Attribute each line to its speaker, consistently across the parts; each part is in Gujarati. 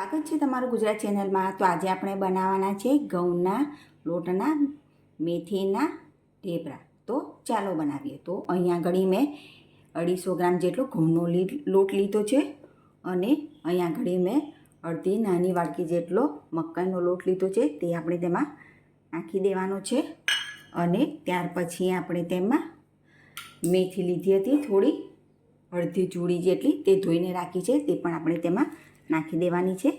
Speaker 1: સ્વાગત છે તમારું ગુજરાત ચેનલમાં. તો આજે આપણે બનાવવાના છે ઘઉંના લોટના મેથીના ઢેબરા. તો ચાલો બનાવીએ. તો અહીંયા ઘડી મેં અઢીસો ગ્રામ જેટલો ઘઉંનો લોટ લીધો છે અને અહીંયા ઘડી મેં અડધી નાની વાડકી જેટલો મકાઈનો લોટ લીધો છે. તે આપણે તેમાં નાખી દેવાનો છે અને ત્યાર પછી આપણે તેમાં મેથી લીધી હતી. થોડી અડધી ચૂડી જેટલી તે ધોઈને રાખી છે. તે પણ આપણે તેમાં નાખી દેવાની છે.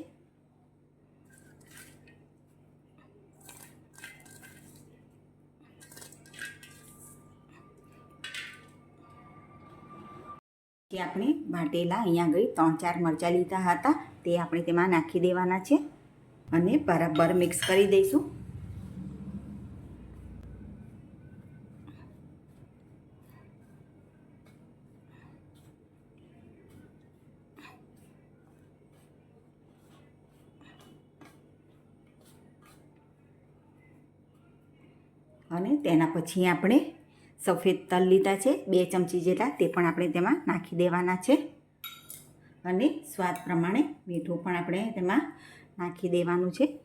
Speaker 1: જે આપણે વાટેલા અહીંયા આગળ ત્રણ ચાર મરચાં લીધા હતા, તે આપણે તેમાં નાખી દેવાના છે. અને બરાબર મિક્સ કરી દઈશું. અને તેના પછી આપણે સફેદ તલ લીધા છે, બે ચમચી જેટલા, તે પણ આપણે તેમાં નાખી દેવાના છે. અને સ્વાદ પ્રમાણે મીઠું પણ આપણે તેમાં નાખી દેવાનું છે.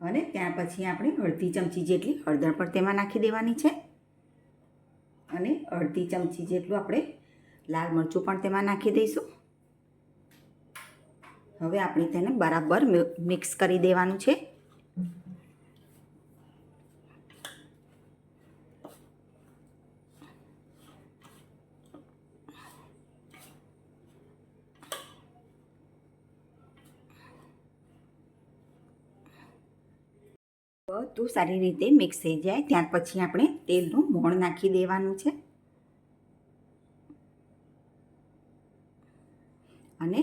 Speaker 1: અને ત્યાર પછી આપણે અડધી ચમચી જેટલી હળદર પણ તેમાં નાખી દેવાની છે. અને અડધી ચમચી જેટલું આપણે લાલ મરચું પણ તેમાં નાખી દઈશું. હવે આપણે તેને બરાબર મિક્સ કરી દેવાનું છે. બધું સારી રીતે મિક્સ થઈ જાય. ત્યાર પછી આપણે તેલનું મોણ નાખી દેવાનું છે. અને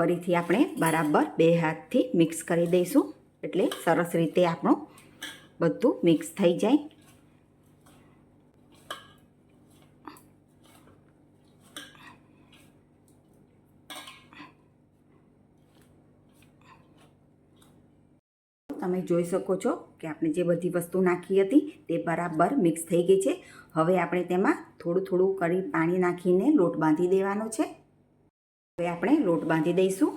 Speaker 1: ફરીથી આપણે બરાબર બે હાથથી મિક્સ કરી દઈશું. એટલે સરસ રીતે આપણું બધું મિક્સ થઈ જાય. તમે જોઈ શકો છો કે આપણે જે બધી વસ્તુ નાખી હતી તે બરાબર મિક્સ થઈ ગઈ છે. હવે આપણે તેમાં થોડું થોડું કરી પાણી નાખીને લોટ બાંધી દેવાનો છે. હવે આપણે લોટ બાંધી દઈશું.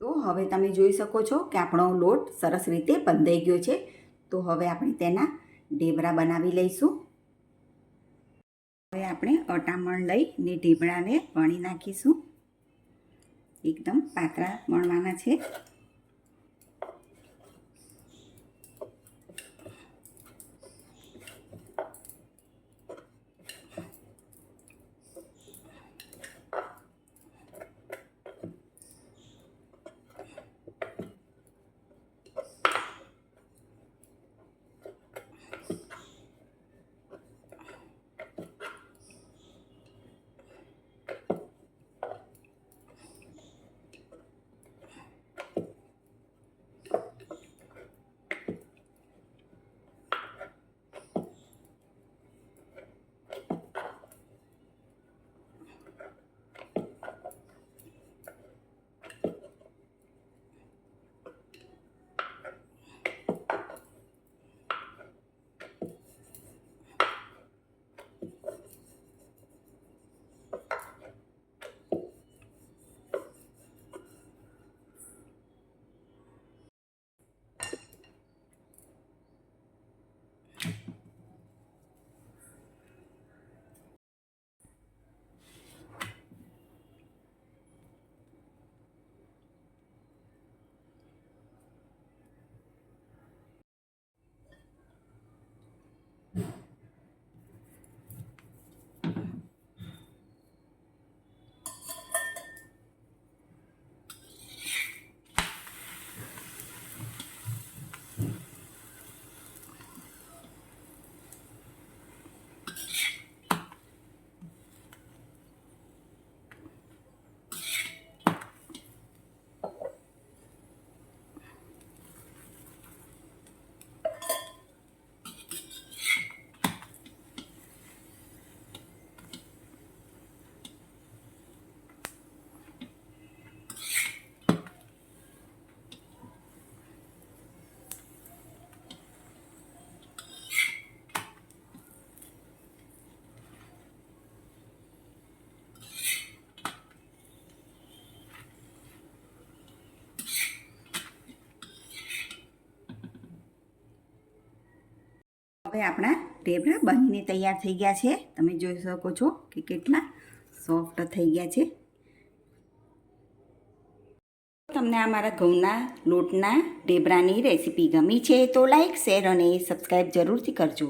Speaker 1: તો હવે તમે જોઈ શકો છો કે આપણો લોટ સરસ રીતે બંધાઈ ગયો છે. તો હવે આપણે તેના ઢેબરા બનાવી લઈશું. હવે આપણે અટામણ લઈને ઢેબરાને વણી નાખીશું. એકદમ પાતળા વણવાના છે. હવે આપણા ઢેબરા બનીને તૈયાર થઈ ગયા છે. તમે જોઈ શકો છો કે કેટલા સોફ્ટ થઈ ગયા છે. તમને આ મારા ઘઉંના લોટના ઢેબરાની રેસીપી ગમી છે તો લાઇક શેર અને સબસ્ક્રાઈબ જરૂરથી કરજો.